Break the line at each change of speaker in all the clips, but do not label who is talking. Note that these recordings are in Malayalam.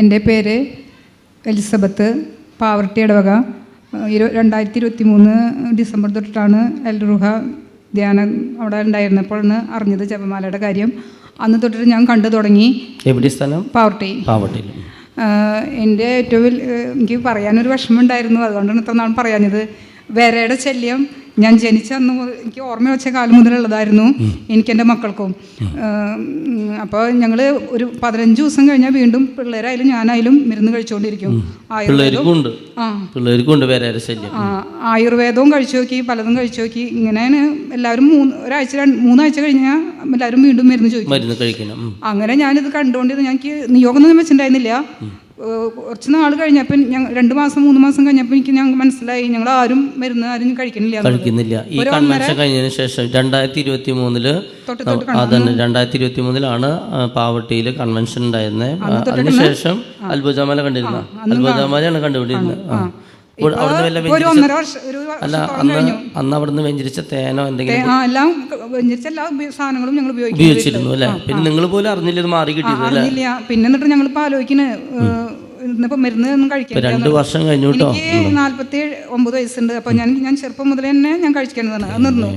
എന്റെ പേര് എലിസബത്ത് പാവർട്ടി ഇടവക ഇരു രണ്ടായിരത്തി ഇരുപത്തി മൂന്ന് ഡിസംബർ തൊട്ടിട്ടാണ് എൽറുഹ ധ്യാനം അവിടെ ഉണ്ടായിരുന്നപ്പോഴാണ് അറിഞ്ഞത് ജപമാലയുടെ കാര്യം. അന്ന് തൊട്ടിട്ട് ഞാൻ കണ്ടു തുടങ്ങി
എവിടെ സ്ഥലം?
പാവർട്ടി. പാവർട്ടി എന്റെ ഏറ്റവും വലിയ എനിക്ക് പറയാനൊരു വിഷമമുണ്ടായിരുന്നു. അതുകൊണ്ടാണ് ഇത്ര നാൾ പറയാഞ്ഞത്. വേരയുടെ ശല്യം. ഞാൻ ജനിച്ച അന്ന് എനിക്ക് ഓർമ്മ വെച്ച കാലം മുതലുള്ളതായിരുന്നു എനിക്ക് എന്റെ മക്കൾക്കും. അപ്പോൾ ഞങ്ങൾ ഒരു പതിനഞ്ച് ദിവസം കഴിഞ്ഞാൽ വീണ്ടും പിള്ളേരായാലും ഞാനായാലും മരുന്ന് കഴിച്ചുകൊണ്ടിരിക്കും ആയുർവേദവും കഴിച്ചു നോക്കി പലതും കഴിച്ചു നോക്കി. ഇങ്ങനെയാണ് എല്ലാവരും മൂന്ന് ഒരാഴ്ച മൂന്നാഴ്ച കഴിഞ്ഞാൽ എല്ലാവരും വീണ്ടും മരുന്ന് ചോദിക്കും. അങ്ങനെ ഞാനിത് കണ്ടുകൊണ്ടിരുന്നു. എനിക്ക് നിയോഗമൊന്നും വെച്ചിട്ടുണ്ടായിരുന്നില്ല. ഏഹ് കുറച്ച് നാൾ കഴിഞ്ഞപ്പോൾ ഞങ്ങൾ രണ്ട് മാസം മൂന്ന് മാസം കഴിഞ്ഞപ്പോൾ എനിക്ക് ഞങ്ങൾ മനസ്സിലായി. ഞങ്ങൾ ആരും മരുന്ന് ആരും കഴിക്കണില്ല എന്നുള്ളത്.
കഴിക്കുന്നില്ല. ഈ കൺവെൻഷൻ കഴിഞ്ഞതിന് ശേഷം രണ്ടായിരത്തി ഇരുപത്തി
മൂന്നിൽ
അതന്നെ രണ്ടായിരത്തി ഇരുപത്തി മൂന്നിലാണ് പാവട്ടിയിൽ കൺവെൻഷൻ ഉണ്ടായിരുന്നത് അതിനുശേഷം അത്ഭുതമാല കണ്ടിരുന്ന. അത്ഭുതമാലയാണ് കണ്ടുകൊണ്ടിരുന്നത് ആ. ഇപ്പോൾ അവിടുന്ന് വല്ല അല്ല അന്ന് അന്ന് അവിടുന്ന് വെഞ്ചരിച്ച തേനോ എന്തെങ്കിലും
എല്ലാം വെഞ്ചരിച്ച എല്ലാ സാധനങ്ങളും ഞങ്ങൾ
ഉപയോഗിച്ചിരുന്നു അല്ലേ? പിന്നെ നിങ്ങൾ പോലും അറിഞ്ഞില്ല ഇത് മാറി കിട്ടിയത്
അറിഞ്ഞില്ല. പിന്നെ എന്നിട്ട് ഞങ്ങൾ ആലോചിക്കണ് ഇന്നിപ്പോൾ മരുന്ന് ഒന്നും കഴിക്കാൻ
രണ്ട് വർഷം കഴിഞ്ഞു
എനിക്ക് നാല്പത്തി ഒമ്പത് വയസ്സുണ്ട്. അപ്പൊ ഞാൻ ഞാൻ ചെറുപ്പം മുതലേ തന്നെ ഞാൻ കഴിക്കുന്നതാണ്
നിർന്നു.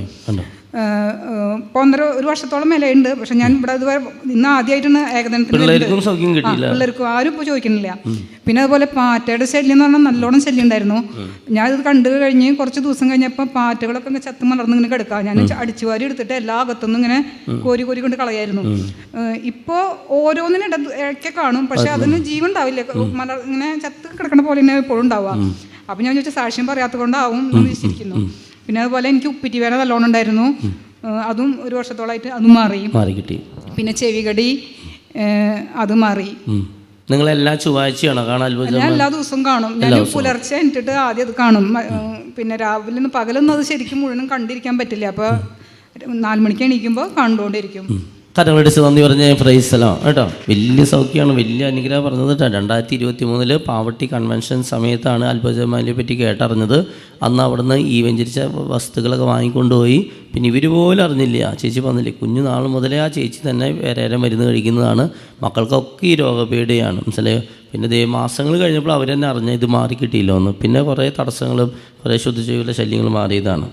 ഇപ്പോൾ ഒന്നര ഒരു വർഷത്തോളം വിലയുണ്ട് പക്ഷെ ഞാൻ ഇവിടെ ഇതുവരെ ഇന്ന് ആദ്യമായിട്ടാണ് ഏകദിനത്തിന്
പിള്ളേർക്കും
ആരും ഇപ്പോൾ ചോദിക്കുന്നില്ല. പിന്നെ അതുപോലെ പാറ്റയുടെ ശല്യം എന്ന് പറഞ്ഞാൽ നല്ലോണം ശല്യം ഉണ്ടായിരുന്നു ഞാൻ ഇത് കണ്ടു കഴിഞ്ഞ് കുറച്ച് ദിവസം കഴിഞ്ഞപ്പോൾ പാറ്റകളൊക്കെ ഇങ്ങനെ ചത്ത് മലർന്ന് ഇങ്ങനെ കിടക്കുക. ഞാൻ അടിച്ചുവാരി എടുത്തിട്ട് എല്ലാ അകത്തുനിന്നും ഇങ്ങനെ കോരി കോരി കൊണ്ട് കളയായിരുന്നു. ഇപ്പോൾ ഓരോന്നിനും ഇട ഇടയ്ക്ക് കാണും. പക്ഷെ അതിന് ജീവൻ ഉണ്ടാവില്ല. മലർ ഇങ്ങനെ ചത്ത് കിടക്കണ പോലെ തന്നെ ഇപ്പോഴും ഉണ്ടാവുക. അപ്പം ഞാൻ ചോദിച്ചാൽ സാക്ഷ്യം പറയാത്തത് കൊണ്ടാവും എന്ന് വിശ്വസിക്കുന്നു. പിന്നെ അതുപോലെ എനിക്ക് ഉപ്പിറ്റി വേറെ നല്ലോണം ഉണ്ടായിരുന്നു. അതും ഒരു വർഷത്തോളായിട്ട് അതും മാറി.
മാറി കിട്ടി.
പിന്നെ ചെവികടി അത് മാറി.
നിങ്ങൾ എല്ലാ ചൊവ്വാഴ്ചയാണോ കാണാൻ
ഞാൻ എല്ലാ ദിവസവും കാണും. ഞാൻ പുലർച്ചെ എന്നിട്ട് ആദ്യം അത് കാണും. പിന്നെ രാവിലെ പകലൊന്നും അത് ശരിക്കും മുഴുവനും കണ്ടിരിക്കാൻ പറ്റില്ല. അപ്പോൾ നാല് മണിക്ക് എണീക്കുമ്പോൾ കണ്ടുകൊണ്ടിരിക്കും
കരങ്ങളടിച്ച് നന്ദി പറഞ്ഞ പ്രൈസലോ കേട്ടോ? വലിയ സൗഖ്യമാണ്. വലിയ അനുഗ്രഹം പറഞ്ഞത് കേട്ടോ. രണ്ടായിരത്തി ഇരുപത്തി മൂന്നിൽ പാവട്ടി കൺവെൻഷൻ സമയത്താണ് അത്ഭുതമാലിയെ പറ്റി കേട്ടറിഞ്ഞത്. അന്ന് അവിടുന്ന് ഈ വെഞ്ചരിച്ച വസ്തുക്കളൊക്കെ വാങ്ങിക്കൊണ്ടുപോയി. പിന്നെ ഇവർ പോലും അറിഞ്ഞില്ല. ചേച്ചി പറഞ്ഞില്ലേ കുഞ്ഞു നാൾ മുതലേ ആ ചേച്ചി തന്നെ വേറെ മരുന്ന് കഴിക്കുന്നതാണ്. മക്കൾക്കൊക്കെ ഈ രോഗപീഠയാണ് മനസ്സിലായോ? പിന്നെ ദേ മാസങ്ങൾ കഴിഞ്ഞപ്പോൾ അവർ തന്നെ അറിഞ്ഞ ഇത് മാറി കിട്ടിയില്ല ഒന്ന് പിന്നെ കുറേ തടസ്സങ്ങളും കുറേ ശുദ്ധജീവികളുടെ ശല്യങ്ങളും മാറിയതാണ്.